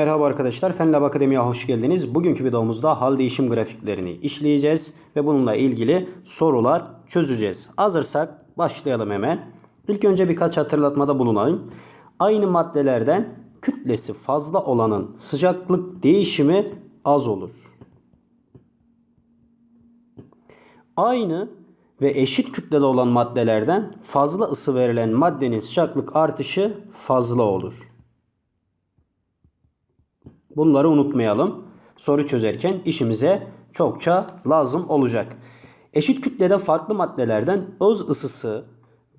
Merhaba arkadaşlar, FenLab Akademi'ye hoş geldiniz. Bugünkü videomuzda hal değişim grafiklerini işleyeceğiz ve bununla ilgili sorular çözeceğiz. Hazırsak başlayalım hemen. İlk önce birkaç hatırlatmada bulunayım. Aynı maddelerden kütlesi fazla olanın sıcaklık değişimi az olur. Aynı ve eşit kütlede olan maddelerden fazla ısı verilen maddenin sıcaklık artışı fazla olur. Bunları unutmayalım. Soru çözerken işimize çokça lazım olacak. Eşit kütlede farklı maddelerden öz ısısı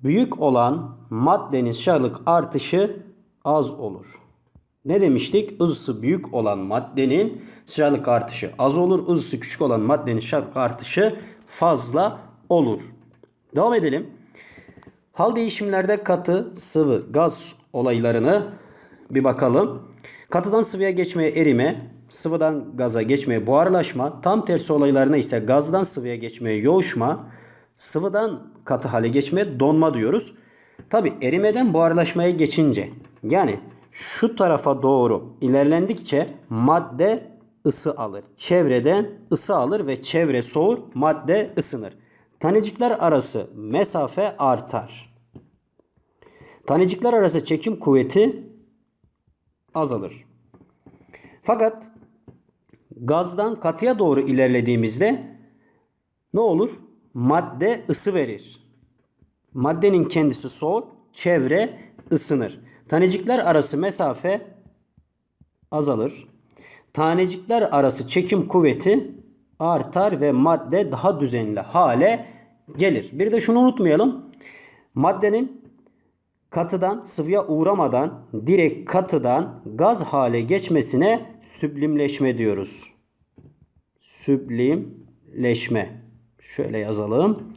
büyük olan maddenin sıcaklık artışı az olur. Ne demiştik? Isısı büyük olan maddenin sıcaklık artışı az olur. Isısı küçük olan maddenin sıcaklık artışı fazla olur. Devam edelim. Hal değişimlerde katı, sıvı, gaz olaylarını bir bakalım. Katıdan sıvıya geçmeye erime, sıvıdan gaza geçmeye buharlaşma, tam tersi olaylarına ise gazdan sıvıya geçmeye yoğuşma, sıvıdan katı hale geçmeye donma diyoruz. Tabi erimeden buharlaşmaya geçince yani şu tarafa doğru ilerlendikçe madde ısı alır. Çevreden ısı alır ve çevre soğur, madde ısınır. Tanecikler arası mesafe artar. Tanecikler arası çekim kuvveti azalır. Fakat gazdan katıya doğru ilerlediğimizde ne olur? Madde ısı verir. Maddenin kendisi soğur, çevre ısınır. Tanecikler arası mesafe azalır. Tanecikler arası çekim kuvveti artar ve madde daha düzenli hale gelir. Bir de şunu unutmayalım. Maddenin katıdan sıvıya uğramadan direkt katıdan gaz hale geçmesine süblimleşme diyoruz. Süblimleşme. Şöyle yazalım.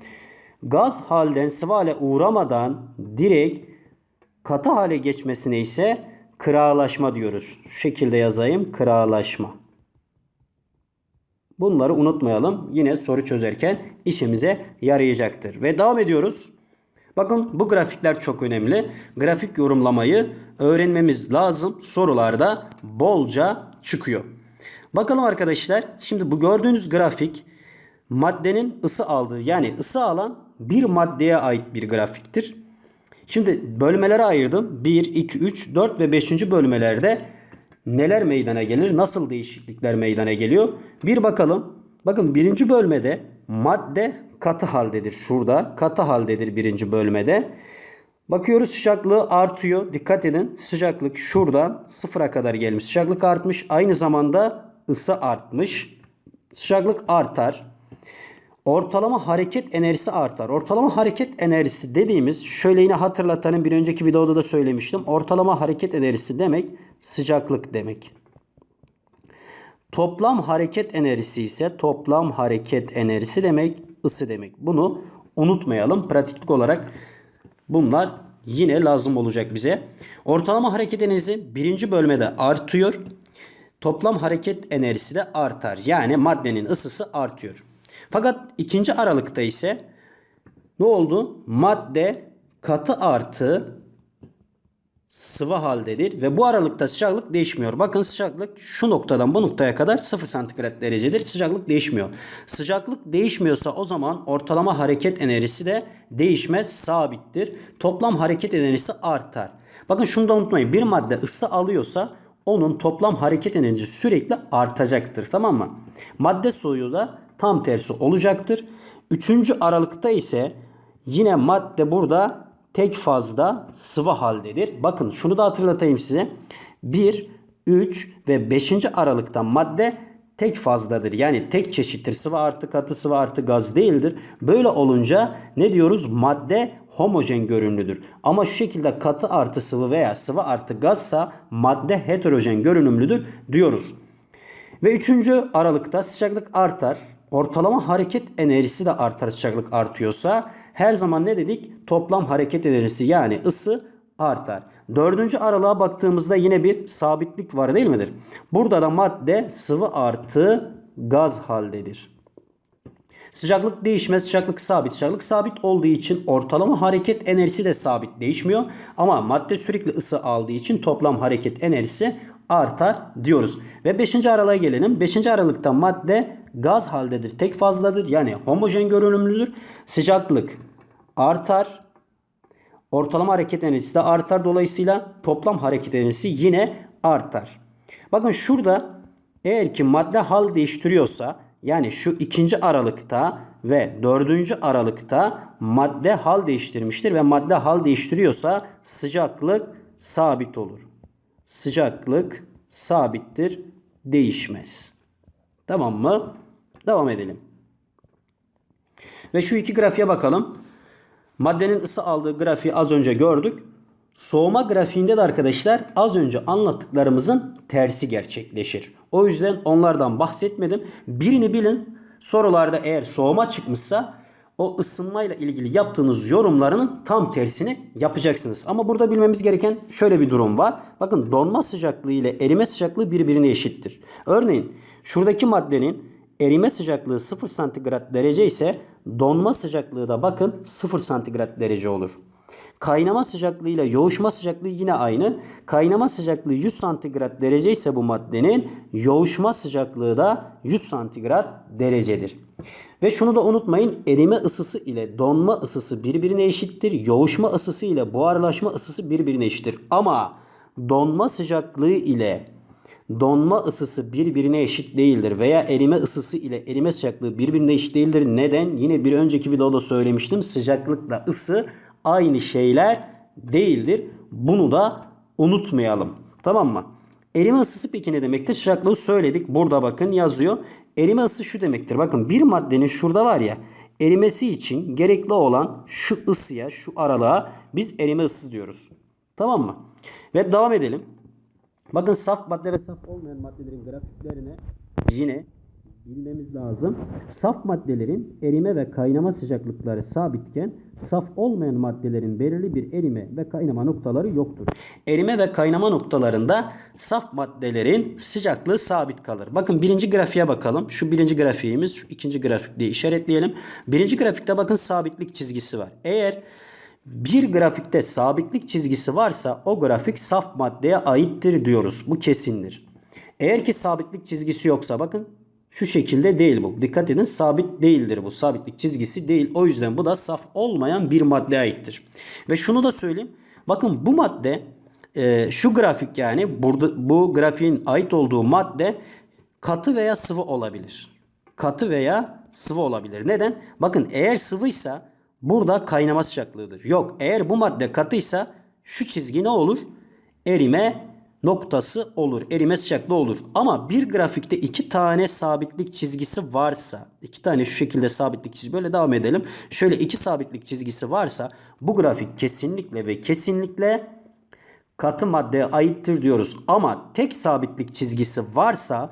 Gaz halden sıvı hale uğramadan direkt katı hale geçmesine ise kıralaşma diyoruz. Şu şekilde yazayım. Kıralaşma. Bunları unutmayalım. Yine soru çözerken işimize yarayacaktır. Ve devam ediyoruz. Bakın bu grafikler çok önemli. Grafik yorumlamayı öğrenmemiz lazım. Sorularda bolca çıkıyor. Bakalım arkadaşlar. Şimdi bu gördüğünüz grafik maddenin ısı aldığı yani ısı alan bir maddeye ait bir grafiktir. Şimdi bölmelere ayırdım. 1, 2, 3, 4 ve 5. bölmelerde neler meydana gelir? Nasıl değişiklikler meydana geliyor? Bir bakalım. Bakın birinci bölmede madde katı haldedir. Şurada katı haldedir birinci bölmede. Bakıyoruz sıcaklığı artıyor. Dikkat edin sıcaklık şuradan sıfıra kadar gelmiş. Sıcaklık artmış. Aynı zamanda ısı artmış. Sıcaklık artar. Ortalama hareket enerjisi artar. Ortalama hareket enerjisi dediğimiz şöyle yine hatırlatanın bir önceki videoda da söylemiştim. Ortalama hareket enerjisi demek sıcaklık demek. Toplam hareket enerjisi ise toplam hareket enerjisi demek ısı demek. Bunu unutmayalım. Pratiklik olarak bunlar yine lazım olacak bize. Ortalama hareket enerjisi birinci bölmede artıyor. Toplam hareket enerjisi de artar. Yani maddenin ısısı artıyor. Fakat ikinci aralıkta ise ne oldu? Madde katı artı sıvı haldedir ve bu aralıkta sıcaklık değişmiyor. Bakın sıcaklık şu noktadan bu noktaya kadar 0 santigrat derecedir. Sıcaklık değişmiyor. Sıcaklık değişmiyorsa o zaman ortalama hareket enerjisi de değişmez, sabittir. Toplam hareket enerjisi artar. Bakın şunu da unutmayın. Bir madde ısı alıyorsa onun toplam hareket enerjisi sürekli artacaktır. Tamam mı? Madde soğuyor da tam tersi olacaktır. Üçüncü aralıkta ise yine madde burada tek fazda sıvı haldedir. Bakın şunu da hatırlatayım size. 1, 3 ve 5. aralıkta madde tek fazdadır. Yani tek çeşittir. Sıvı artı katı sıvı artı gaz değildir. Böyle olunca ne diyoruz? Madde homojen görünümlüdür. Ama şu şekilde katı artı sıvı veya sıvı artı gazsa madde heterojen görünümlüdür diyoruz. Ve üçüncü aralıkta sıcaklık artar. Ortalama hareket enerjisi de artar sıcaklık artıyorsa her zaman ne dedik? Toplam hareket enerjisi yani ısı artar. Dördüncü aralığa baktığımızda yine bir sabitlik var değil midir? Burada da madde sıvı artı gaz haldedir. Sıcaklık değişmez, sıcaklık sabit. Sıcaklık sabit olduğu için ortalama hareket enerjisi de sabit değişmiyor. Ama madde sürekli ısı aldığı için toplam hareket enerjisi artar diyoruz. Ve 5. aralığa gelelim. 5. aralıkta madde gaz haldedir. Tek fazladır. Yani homojen görünümlüdür. Sıcaklık artar. Ortalama hareket enerjisi de artar. Dolayısıyla toplam hareket enerjisi yine artar. Bakın şurada eğer ki madde hal değiştiriyorsa yani şu ikinci aralıkta ve dördüncü aralıkta madde hal değiştirmiştir ve madde hal değiştiriyorsa sıcaklık sabit olur. Sıcaklık sabittir, değişmez. Tamam mı? Devam edelim. Ve şu iki grafiğe bakalım. Maddenin ısı aldığı grafiği az önce gördük. Soğuma grafiğinde de arkadaşlar az önce anlattıklarımızın tersi gerçekleşir. O yüzden onlardan bahsetmedim. Birini bilin. Sorularda eğer soğuma çıkmışsa o ısınmayla ilgili yaptığınız yorumlarının tam tersini yapacaksınız. Ama burada bilmemiz gereken şöyle bir durum var. Bakın donma sıcaklığı ile erime sıcaklığı birbirine eşittir. Örneğin şuradaki maddenin erime sıcaklığı 0 santigrat derece ise donma sıcaklığı da bakın 0 santigrat derece olur. Kaynama sıcaklığı ile yoğuşma sıcaklığı yine aynı. Kaynama sıcaklığı 100 santigrat derece ise bu maddenin yoğuşma sıcaklığı da 100 santigrat derecedir. Ve şunu da unutmayın erime ısısı ile donma ısısı birbirine eşittir. Yoğuşma ısısı ile buharlaşma ısısı birbirine eşittir. Ama donma sıcaklığı ile donma ısısı birbirine eşit değildir veya erime ısısı ile erime sıcaklığı birbirine eşit değildir. Neden? Yine bir önceki videoda söylemiştim. Sıcaklıkla ısı aynı şeyler değildir. Bunu da unutmayalım. Tamam mı? Erime ısısı peki ne demektir? Sıcaklığı söyledik. Burada bakın yazıyor. Erime ısı şu demektir. Bakın bir maddenin şurada var ya erimesi için gerekli olan şu ısıya, şu aralığa biz erime ısı diyoruz. Tamam mı? Ve devam edelim. Bakın saf madde ve saf olmayan maddelerin grafiklerine yine bilmemiz lazım. Saf maddelerin erime ve kaynama sıcaklıkları sabitken saf olmayan maddelerin belirli bir erime ve kaynama noktaları yoktur. Erime ve kaynama noktalarında saf maddelerin sıcaklığı sabit kalır. Bakın birinci grafiğe bakalım. Şu birinci grafiğimiz, şu ikinci grafik diye işaretleyelim. Birinci grafikte bakın sabitlik çizgisi var. Eğer bir grafikte sabitlik çizgisi varsa o grafik saf maddeye aittir diyoruz. Bu kesindir. Eğer ki sabitlik çizgisi yoksa bakın şu şekilde değil bu. Dikkat edin sabit değildir bu. Sabitlik çizgisi değil. O yüzden bu da saf olmayan bir maddeye aittir. Ve şunu da söyleyeyim. Bakın bu madde e, şu grafik yani burada bu grafiğin ait olduğu madde katı veya sıvı olabilir. Katı veya sıvı olabilir. Neden? Bakın eğer sıvıysa burada kaynama sıcaklığıdır. Yok eğer bu madde katıysa şu çizgi ne olur? Erime noktası olur. Erime sıcaklığı olur. Ama bir grafikte iki tane sabitlik çizgisi varsa, iki tane şu şekilde sabitlik çizgisi böyle devam edelim. Şöyle iki sabitlik çizgisi varsa bu grafik kesinlikle ve kesinlikle katı maddeye aittir diyoruz. Ama tek sabitlik çizgisi varsa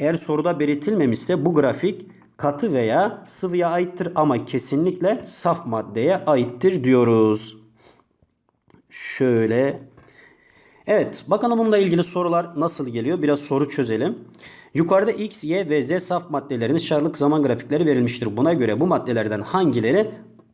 eğer soruda belirtilmemişse bu grafik katı veya sıvıya aittir ama kesinlikle saf maddeye aittir diyoruz. Şöyle Evet bakalım bununla ilgili sorular nasıl geliyor? Biraz soru çözelim. Yukarıda X, Y ve Z saf maddelerinin sıcaklık zaman grafikleri verilmiştir. Buna göre bu maddelerden hangileri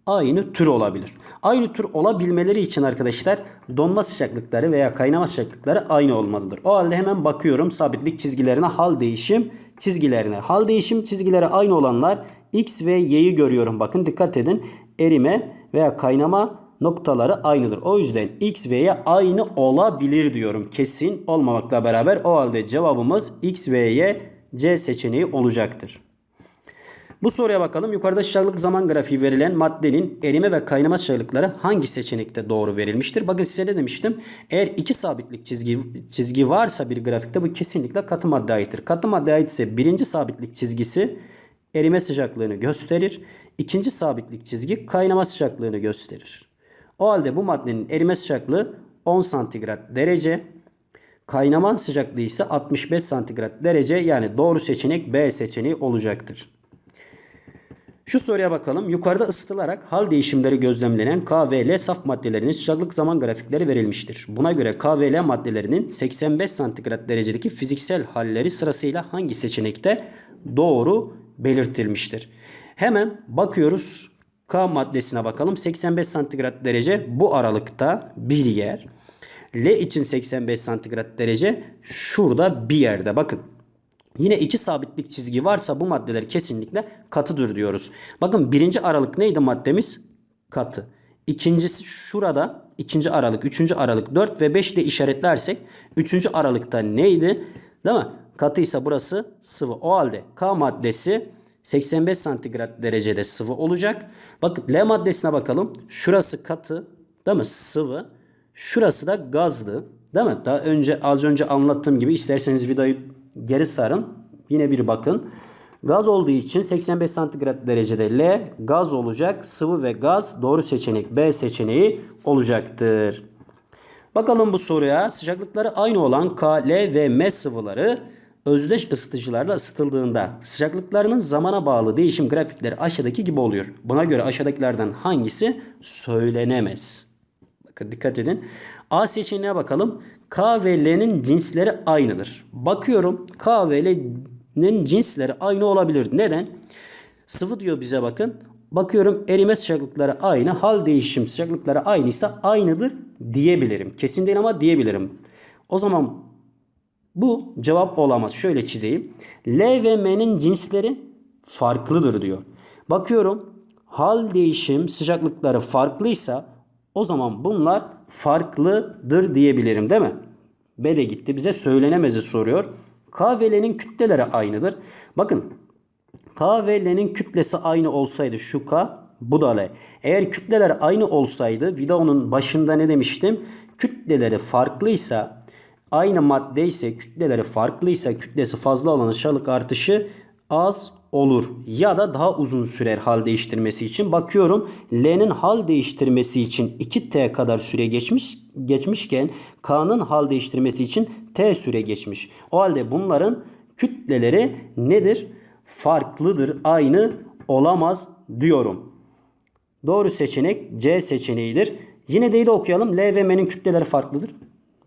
aynı tür olabilir? Aynı tür olabilmeleri için arkadaşlar donma sıcaklıkları veya kaynama sıcaklıkları aynı olmalıdır. O halde hemen bakıyorum sabitlik çizgilerine hal değişim çizgilerine. Hal değişim çizgileri aynı olanlar X ve Y'yi görüyorum. Bakın dikkat edin erime veya kaynama noktaları aynıdır. O yüzden X Y aynı olabilir diyorum. Kesin olmamakla beraber o halde cevabımız X Y C seçeneği olacaktır. Bu soruya bakalım. Yukarıda sıcaklık zaman grafiği verilen maddenin erime ve kaynama sıcaklıkları hangi seçenekte doğru verilmiştir? Bakın size ne demiştim? Eğer iki sabitlik çizgi, çizgi varsa bir grafikte bu kesinlikle katı madde aittir. Katı madde aitse birinci sabitlik çizgisi erime sıcaklığını gösterir. İkinci sabitlik çizgi kaynama sıcaklığını gösterir. O halde bu maddenin erime sıcaklığı 10 santigrat derece. Kaynama sıcaklığı ise 65 santigrat derece yani doğru seçenek B seçeneği olacaktır. Şu soruya bakalım. Yukarıda ısıtılarak hal değişimleri gözlemlenen K ve L saf maddelerinin sıcaklık zaman grafikleri verilmiştir. Buna göre K ve L maddelerinin 85 santigrat derecedeki fiziksel halleri sırasıyla hangi seçenekte doğru belirtilmiştir? Hemen bakıyoruz. K maddesine bakalım. 85 santigrat derece bu aralıkta bir yer. L için 85 santigrat derece şurada bir yerde. Bakın Yine iki sabitlik çizgi varsa bu maddeler kesinlikle katıdır diyoruz. Bakın birinci aralık neydi maddemiz? Katı. İkincisi şurada ikinci aralık, üçüncü aralık 4 ve 5 de işaretlersek üçüncü aralıkta neydi? Değil mi? Katıysa burası sıvı. O halde K maddesi 85 santigrat derecede sıvı olacak. Bakın L maddesine bakalım. Şurası katı değil mi? Sıvı. Şurası da gazlı. Değil mi? Daha önce az önce anlattığım gibi isterseniz videoyu geri sarın. Yine bir bakın. Gaz olduğu için 85 santigrat derecede L gaz olacak. Sıvı ve gaz doğru seçenek B seçeneği olacaktır. Bakalım bu soruya sıcaklıkları aynı olan K, L ve M sıvıları özdeş ısıtıcılarla ısıtıldığında sıcaklıklarının zamana bağlı değişim grafikleri aşağıdaki gibi oluyor. Buna göre aşağıdakilerden hangisi söylenemez? Bakın dikkat edin. A seçeneğine bakalım. K ve L'nin cinsleri aynıdır. Bakıyorum K ve L'nin cinsleri aynı olabilir. Neden? Sıvı diyor bize bakın. Bakıyorum erime sıcaklıkları aynı. Hal değişim sıcaklıkları aynıysa aynıdır diyebilirim. Kesin değil ama diyebilirim. O zaman bu cevap olamaz. Şöyle çizeyim. L ve M'nin cinsleri farklıdır diyor. Bakıyorum hal değişim sıcaklıkları farklıysa o zaman bunlar farklıdır diyebilirim değil mi? B de gitti bize söylenemezi soruyor. K ve L'nin kütleleri aynıdır. Bakın K ve L'nin kütlesi aynı olsaydı şu K bu da L. Eğer kütleler aynı olsaydı videonun başında ne demiştim? Kütleleri farklıysa aynı madde ise kütleleri farklıysa kütlesi fazla olan ışıklık artışı az olur ya da daha uzun sürer hal değiştirmesi için. Bakıyorum L'nin hal değiştirmesi için 2T kadar süre geçmiş geçmişken K'nın hal değiştirmesi için T süre geçmiş. O halde bunların kütleleri nedir? Farklıdır, aynı olamaz diyorum. Doğru seçenek C seçeneğidir. Yine D'yi de okuyalım. L ve M'nin kütleleri farklıdır.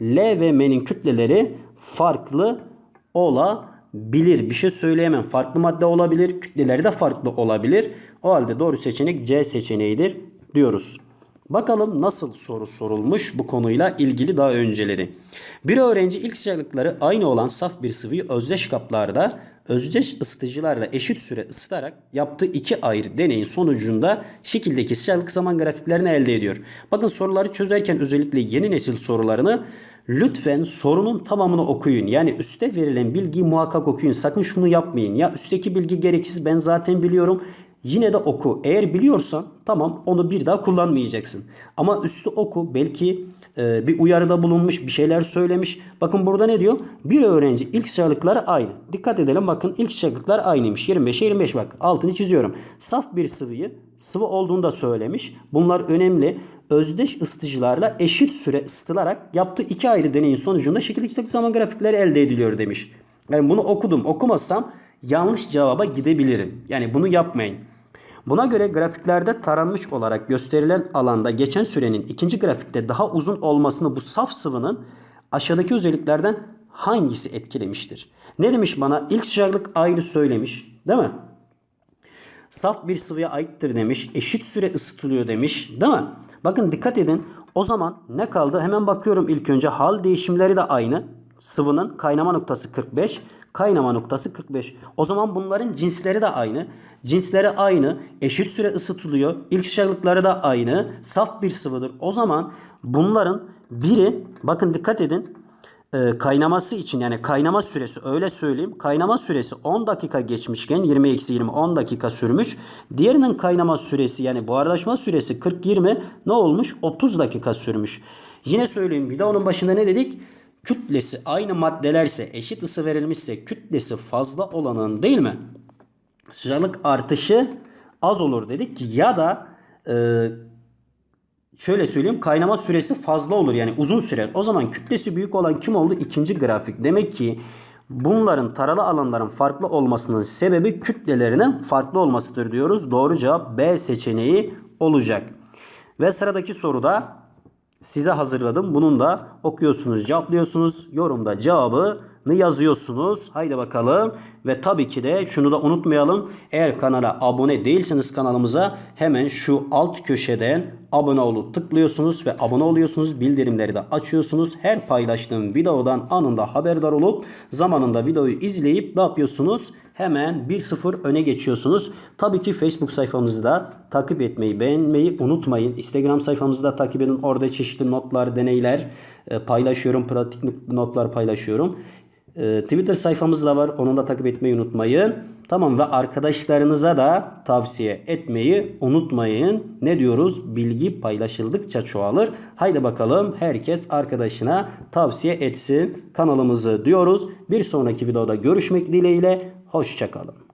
L ve M'nin kütleleri farklı olabilir. Bir şey söyleyemem. Farklı madde olabilir. Kütleleri de farklı olabilir. O halde doğru seçenek C seçeneğidir diyoruz. Bakalım nasıl soru sorulmuş bu konuyla ilgili daha önceleri. Bir öğrenci ilk sıcaklıkları aynı olan saf bir sıvıyı özdeş kaplarda özdeş ısıtıcılarla eşit süre ısıtarak yaptığı iki ayrı deneyin sonucunda şekildeki sıcaklık zaman grafiklerini elde ediyor. Bakın soruları çözerken özellikle yeni nesil sorularını lütfen sorunun tamamını okuyun. Yani üstte verilen bilgiyi muhakkak okuyun. Sakın şunu yapmayın. Ya üstteki bilgi gereksiz ben zaten biliyorum. Yine de oku. Eğer biliyorsan tamam onu bir daha kullanmayacaksın. Ama üstü oku. Belki e, bir uyarıda bulunmuş, bir şeyler söylemiş. Bakın burada ne diyor? Bir öğrenci ilk sıcaklıkları aynı. Dikkat edelim bakın ilk sıcaklıklar aynıymış. 25'e 25 bak altını çiziyorum. Saf bir sıvıyı sıvı olduğunu da söylemiş. Bunlar önemli. Özdeş ısıtıcılarla eşit süre ısıtılarak yaptığı iki ayrı deneyin sonucunda şekildeki zaman grafikleri elde ediliyor demiş. Yani bunu okudum. Okumazsam yanlış cevaba gidebilirim. Yani bunu yapmayın. Buna göre grafiklerde taranmış olarak gösterilen alanda geçen sürenin ikinci grafikte daha uzun olmasını bu saf sıvının aşağıdaki özelliklerden hangisi etkilemiştir? Ne demiş bana? İlk sıcaklık aynı söylemiş. Değil mi? Saf bir sıvıya aittir demiş. Eşit süre ısıtılıyor demiş. Değil mi? Bakın dikkat edin. O zaman ne kaldı? Hemen bakıyorum ilk önce. Hal değişimleri de aynı. Sıvının kaynama noktası 45. Kaynama noktası 45. O zaman bunların cinsleri de aynı. Cinsleri aynı. Eşit süre ısıtılıyor. İlk sıcaklıkları da aynı. Saf bir sıvıdır. O zaman bunların biri bakın dikkat edin e, kaynaması için yani kaynama süresi öyle söyleyeyim. Kaynama süresi 10 dakika geçmişken 20-20 10 dakika sürmüş. Diğerinin kaynama süresi yani buharlaşma süresi 40-20 ne olmuş? 30 dakika sürmüş. Yine söyleyeyim bir de onun başında ne dedik? Kütlesi aynı maddelerse eşit ısı verilmişse kütlesi fazla olanın değil mi? Sıcaklık artışı az olur dedik ya da e, şöyle söyleyeyim kaynama süresi fazla olur yani uzun sürer. O zaman kütlesi büyük olan kim oldu? İkinci grafik. Demek ki bunların taralı alanların farklı olmasının sebebi kütlelerinin farklı olmasıdır diyoruz. Doğru cevap B seçeneği olacak. Ve sıradaki soruda size hazırladım. Bunun da okuyorsunuz, cevaplıyorsunuz. Yorumda cevabı yazıyorsunuz. Haydi bakalım. Ve tabii ki de şunu da unutmayalım. Eğer kanala abone değilseniz kanalımıza hemen şu alt köşeden abone olup tıklıyorsunuz ve abone oluyorsunuz. Bildirimleri de açıyorsunuz. Her paylaştığım videodan anında haberdar olup zamanında videoyu izleyip ne yapıyorsunuz? Hemen 1-0 öne geçiyorsunuz. Tabii ki Facebook sayfamızı da takip etmeyi, beğenmeyi unutmayın. Instagram sayfamızı da takip edin. Orada çeşitli notlar, deneyler e, paylaşıyorum. Pratik notlar paylaşıyorum. E, Twitter sayfamız da var. Onu da takip etmeyi unutmayın. Tamam ve arkadaşlarınıza da tavsiye etmeyi unutmayın. Ne diyoruz? Bilgi paylaşıldıkça çoğalır. Haydi bakalım herkes arkadaşına tavsiye etsin kanalımızı diyoruz. Bir sonraki videoda görüşmek dileğiyle. Hoşçakalın.